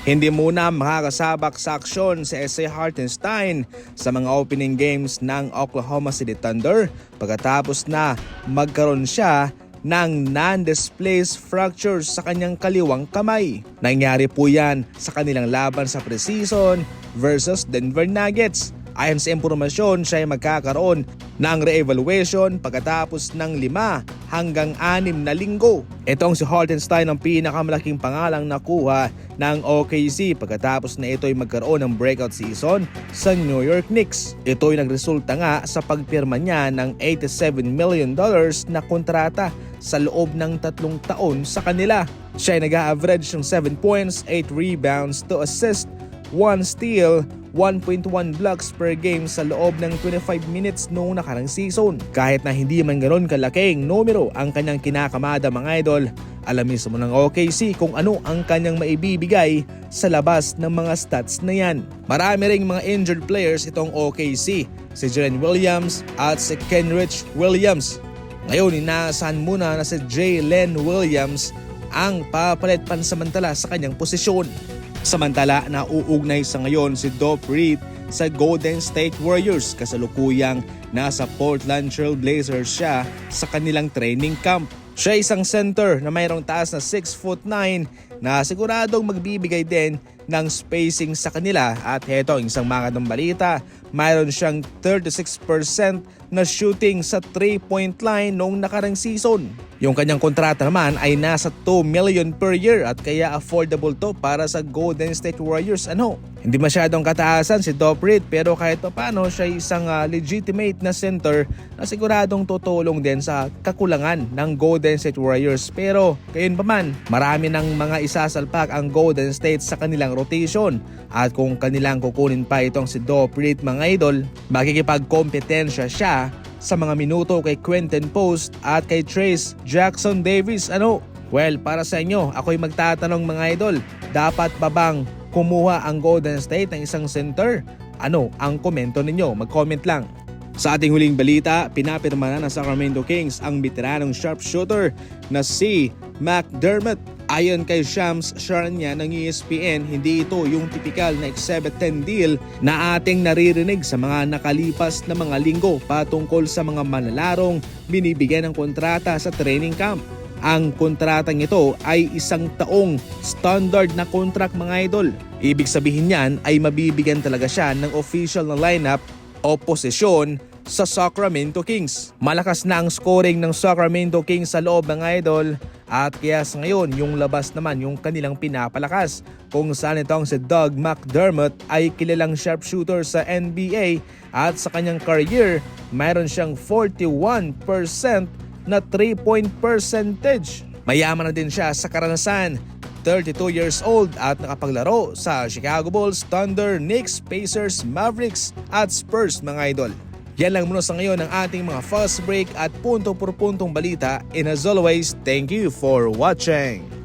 Hindi muna makakasabak sa aksyon si S.A. Hartenstein sa mga opening games ng Oklahoma City Thunder pagkatapos na magkaroon siya ng non-displaced fracture sa kanyang kaliwang kamay. Nangyari po yan sa kanilang laban sa preseason versus Denver Nuggets. Ayon sa impormasyon, siya ay magkakaroon ng re-evaluation pagkatapos ng lima hanggang anim na linggo. Itong si Hartenstein ang pinakamalaking pangalang nakuha ng OKC pagkatapos na ito ay magkaroon ng breakout season sa New York Knicks. Ito ay nagresulta nga sa pagpirma niya ng 87 million dollars na kontrata sa loob ng tatlong taon sa kanila. Siya ay nag-average ng 7 points, 8 rebounds, 2 assists, 1 steal, 1.1 blocks per game sa loob ng 25 minutes noong nakarang season. Kahit na hindi man ganoon kalaking numero ang kanyang kinakamada mga idol, alam mismo ng OKC kung ano ang kanyang maibibigay sa labas ng mga stats na yan. Marami ring mga injured players itong OKC, si Jalen Williams at si Kenrich Williams. Ngayon, inaasahan muna na si Jalen Williams ang papalit pansamantala sa kanyang posisyon. Samantala, nauugnay sa ngayon si Dope Reed sa Golden State Warriors kasalukuyang nasa Portland Trail Blazers siya sa kanilang training camp. Siya isang center na mayroong taas na 6 foot 9 na siguradong magbibigay din ng spacing sa kanila at heto ang isang mga balita, mayroon siyang 36% na shooting sa 3-point line noong nakarang season. Yung kanyang kontrata naman ay nasa 2 million per year at kaya affordable to para sa Golden State Warriors. Ano? Hindi masyadong kataasan si Dope Reed pero kahit pa paano siya isang ah, legitimate na center na siguradong tutulong din sa kakulangan ng Golden State Warriors. Pero gayon pa man, marami ng mga isasalpak ang Golden State sa kanilang rotation at kung kanilang kukunin pa itong si Dope Reed mga idol, makikipagkompetensya siya sa mga minuto kay Quentin Post at kay Trace Jackson Davis. Ano? Well, para sa inyo, ako'y magtatanong mga idol, dapat ba bang kumuha ang Golden State ng isang center? Ano ang komento ninyo? Mag-comment lang. Sa ating huling balita, pinapirma na ng Sacramento Kings ang veteranong sharpshooter na si McDermott. Ayon kay Shams Sharanya ng ESPN, hindi ito yung tipikal na Exhibit 10 deal na ating naririnig sa mga nakalipas na mga linggo patungkol sa mga manalarong binibigyan ng kontrata sa training camp. Ang kontratang ito ay isang taong standard na contract mga idol. Ibig sabihin niyan ay mabibigyan talaga siya ng official na lineup o posisyon sa Sacramento Kings. Malakas na ang scoring ng Sacramento Kings sa loob ng idol at kaya sa ngayon yung labas naman yung kanilang pinapalakas kung saan itong si Doug McDermott ay kilalang sharpshooter sa NBA at sa kanyang career mayroon siyang 41% na 3-point percentage. Mayaman na din siya sa karanasan 32 years old at nakapaglaro sa Chicago Bulls, Thunder, Knicks, Pacers, Mavericks at Spurs mga idol. Yan lang muna sa ngayon ang ating mga fast break at punto por puntong balita and as always, thank you for watching.